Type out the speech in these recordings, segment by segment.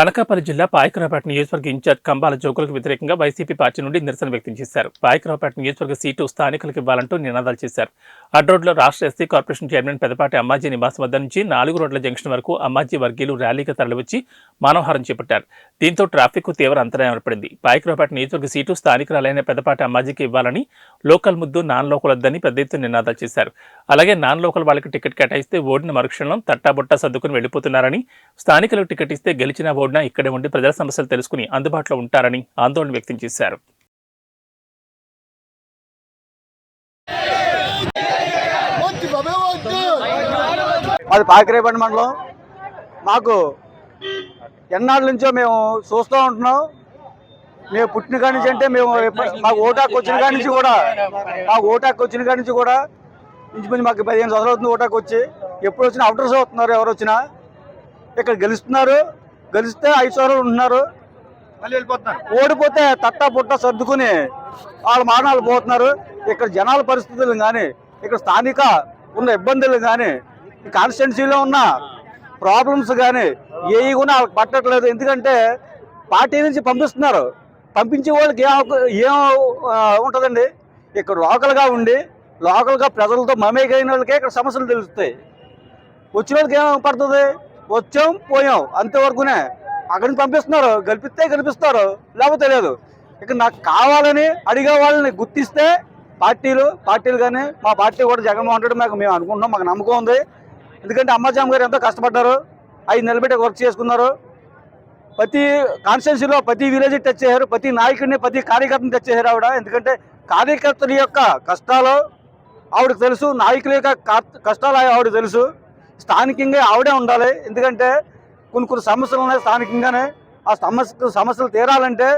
అనకాపల్లి జిల్లా పాయకరావుపేట నియోజకవర్గ ఇన్ఛార్జ్ కంబాల జోకులకు వ్యతిరేకంగా వైసీపీ పార్టీ నుండి నిరసన వ్యక్తం చేశారు. పాయకరావుపేట నియోజకవర్గ సీటు స్థానికులకు ఇవ్వాలంటూ నినాదాలు చేశారు. అడ్రోడ్లో రాష్ట్ర SC corporation chairman Pedapati Ammaji నివాసం వద్ద నుంచి నాలుగు రోడ్ల జంక్షన్ వరకు అమ్మాజీ వర్గీయులు ర్యాలీగా తరలివచ్చి మానవహారం చేపట్టారు. దీంతో ట్రాఫిక్ తీవ్ర అంతరాయం ఏర్పడింది. పాయకరావుపేట నియోజకవర్గ సీటు స్థానికురాలైన పెదపాటి అమ్మాజీకి ఇవ్వాలని లోకల్ ముద్దు నాన్ లోకల్ వద్దని పెద్ద ఎత్తున నినాదాలు చేశారు. అలాగే నాన్ లోకల్ వాళ్ళకి టికెట్ కేటాయిస్తే ఓడిన మరుక్షణం తట్టాబొట్టా సర్దుకుని వెళ్ళిపోతున్నారని స్థానికులకు టికెట్ ఇస్తే గెలిచిన ఓడినా ఇక్కడే ఉండి ప్రజల సమస్యలు తెలుసుకుని అందుబాటులో ఉంటారని ఆందోళన వ్యక్తం చేశారు వద్దు బాబే వద్దు మాది పాకిరేపల్లి మండలం. మాకు ఎన్నాళ్ళ నుంచో మేము చూస్తూ ఉంటున్నాం. మేము పుట్టిన కాడి నుంచి అంటే మేము మాకు ఓటాకు వచ్చిన కాడి నుంచి కూడా మాకు ఓటాకు వచ్చిన కాడి నుంచి కూడా ఇంచుమించు మాకు పదిహేను సంవత్సరాలు అవుతుంది ఓటాకు వచ్చి. ఎప్పుడు వచ్చినా అవుటర్స్ అవుతున్నారు ఎవరు వచ్చినా. ఇక్కడ గెలుస్తున్నారు. గెలిస్తే ఐదు సంవత్సరాలు ఉంటున్నారు. ఓడిపోతే తట్టా పుట్ట సర్దుకుని వాళ్ళ మారణాలు పోతున్నారు. ఇక్కడ జనాల పరిస్థితులు కానీ ఇక్కడ స్థానిక ఉన్న ఇబ్బందులు కానీ కాన్స్టిట్యున్సీలో ఉన్న ప్రాబ్లమ్స్ కానీ ఏవి కూడా వాళ్ళకి పట్టట్లేదు. ఎందుకంటే పార్టీ నుంచి పంపిస్తున్నారు. పంపించే వాళ్ళకి ఏం ఏం ఉంటుందండి? ఇక్కడ లోకల్గా ఉండి లోకల్గా ప్రజలతో మమేకైన వాళ్ళకే ఇక్కడ సమస్యలు తెలుస్తాయి. వచ్చిన వాళ్ళకి ఏం పడుతుంది? వచ్చాం పోయాం. అంతవరకునే అక్కడిని పంపిస్తున్నారు. గెలిపిస్తే గెలిపిస్తారు. లేకపోతే లేదు. ఇక నాకు కావాలని అడిగే వాళ్ళని గుర్తిస్తే పార్టీలు పార్టీలు కానీ మా పార్టీ కూడా జగన్మోహన్ రెడ్డి మాకు మేము అనుకుంటున్నాం మాకు నమ్మకం ఉంది. ఎందుకంటే అమ్మాజామ్ గారు ఎంతో కష్టపడ్డారు. ఐదు నిలబెట్టి వర్క్ చేసుకున్నారు. ప్రతి కాన్స్టిట్యున్సీలో ప్రతి విలేజ్ టచ్ చేశారు. ప్రతి నాయకుడిని ప్రతి కార్యకర్తని టచ్ చేశారు ఆవిడ. ఎందుకంటే కార్యకర్తల యొక్క కష్టాలు ఆవిడకి తెలుసు నాయకుల యొక్క కష్టాలు ఆవిడ తెలుసు. స్థానికంగా ఆవిడే ఉండాలి. ఎందుకంటే కొన్ని కొన్ని సమస్యలు ఉన్నాయి స్థానికంగానే. ఆ సమస్య సమస్యలు తీరాలంటే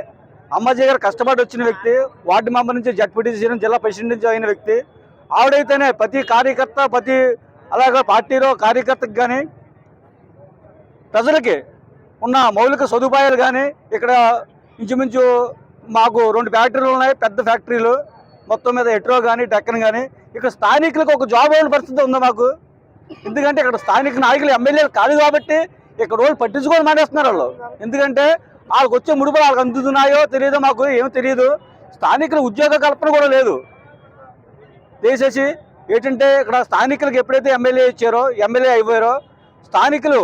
అమ్మాజీ గారు కష్టపడి వచ్చిన వ్యక్తి వార్డు మెంబర్ నుంచి జడ్పీటీసీ నుంచి జిల్లా ప్రెసిడెంట్ నుంచి అయిన వ్యక్తి. ఆవిడైతేనే ప్రతి కార్యకర్త ప్రతి అలాగే పార్టీలో కార్యకర్తకి కానీ ప్రజలకి ఉన్న మౌలిక సదుపాయాలు కానీ ఇక్కడ ఇంచుమించు మాకు రెండు ఫ్యాక్టరీలు ఉన్నాయి పెద్ద ఫ్యాక్టరీలు. మొత్తం మీద ఎట్రో కానీ డెక్కన్ కానీ ఇక్కడ స్థానికులకు ఒక జాబ్ అయిన పరిస్థితి ఉంది మాకు. ఎందుకంటే ఇక్కడ స్థానిక నాయకులు ఎమ్మెల్యేలు కాదు కాబట్టి ఇక్కడ రోజు పట్టించుకొని మానేస్తున్నారు వాళ్ళు. ఎందుకంటే వాళ్ళకి వచ్చే ముడుపులు వాళ్ళకి అందుతున్నాయో తెలియదో మాకు ఏమో తెలియదు స్థానికుల ఉద్యోగ కల్పన కూడా లేదు. చేసేసి ఏంటంటే ఇక్కడ స్థానికులకు ఎప్పుడైతే ఎమ్మెల్యే ఇచ్చారో ఎమ్మెల్యే అయిపోయారో స్థానికులు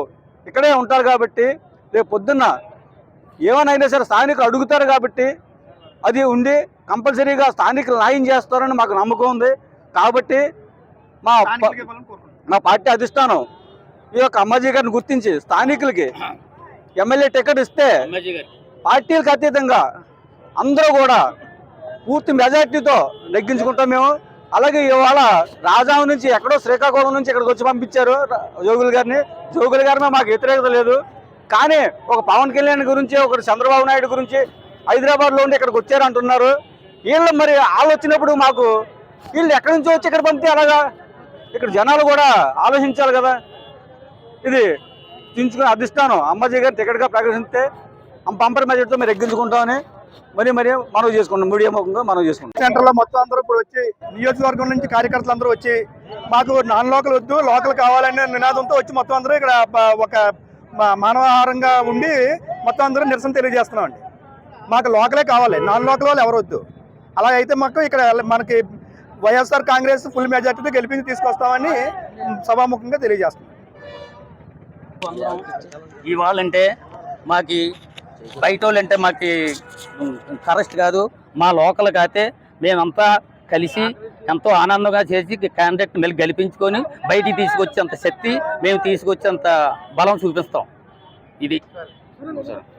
ఇక్కడే ఉంటారు కాబట్టి రేపు పొద్దున్న ఏమనైనా సరే స్థానికులు అడుగుతారు కాబట్టి అది ఉండి కంపల్సరీగా స్థానికులు న్యాయం చేస్తారని మాకు నమ్మకం ఉంది. కాబట్టి మా. మా పార్టీ అధిష్టానం ఈ యొక్క అమ్మాజీ గారిని గుర్తించి స్థానికులకి ఎమ్మెల్యే టికెట్ ఇస్తే పార్టీలకు అతీతంగా అందరూ కూడా పూర్తి మెజార్టీతో నెగ్గించుకుంటాం మేము. అలాగే ఇవాళ రాజాం నుంచి ఎక్కడో శ్రీకాకుళం నుంచి ఇక్కడికి వచ్చి పంపించారు జోగులు గారిని. జోగులు గారి మీద మాకు వ్యతిరేకత లేదు. కానీ ఒక పవన్ కళ్యాణ్ గురించి ఒక చంద్రబాబు నాయుడు గురించి హైదరాబాద్లో ఉండి ఇక్కడికి వచ్చారు అంటున్నారు వీళ్ళు మరి వాళ్ళు వచ్చినప్పుడు మాకు వీళ్ళు ఎక్కడి నుంచో వచ్చి ఇక్కడ పంపితే అలాగా ఇక్కడ జనాలు కూడా ఆలోచించాలి కదా. ఇది దించుకుని అధిష్టానం. అమ్మాజీ గారు టికెట్గా ప్రకటిస్తే పంపర్ మెజార్టీతో మీరు ఎగ్గించుకుంటామని మరి మరి మనం చేసుకుంటాం. మీడియా ముఖంగా మనం చేసుకుంటాం. సెంటర్లో మొత్తం అందరూ ఇప్పుడు వచ్చి నియోజకవర్గం నుంచి కార్యకర్తలు అందరూ వచ్చి మాకు నాన్ లోకల్ వద్దు లోకల్ కావాలనే నినాదంతో వచ్చి మొత్తం అందరూ ఇక్కడ ఒక మానవహారంగా మానవాహారంగా ఉండి మొత్తం అందరూ నిరసన తెలియజేస్తున్నాం అండి. మాకు లోకలే కావాలి నాన్ లోకల్ వాళ్ళు ఎవరు వద్దు. అలా అయితే మాకు ఇక్కడ మనకి వైఎస్ఆర్ కాంగ్రెస్ ఫుల్ మెజార్టీతో గెలిపించి తీసుకొస్తామని సభాముఖంగా తెలియజేస్తున్నాం. ఇవాళంటే మాకి బయట వాళ్ళంటే మాకి కరెస్ట్ కాదు మా లోకల్ కాతే మేమంతా కలిసి ఎంతో ఆనందంగా చేసి కాంట్రాక్ట్ మళ్ళీ గెలిపించుకొని బయటికి తీసుకొచ్చేంత శక్తి మేము తీసుకొచ్చేంత బలం చూపిస్తాం. ఇది.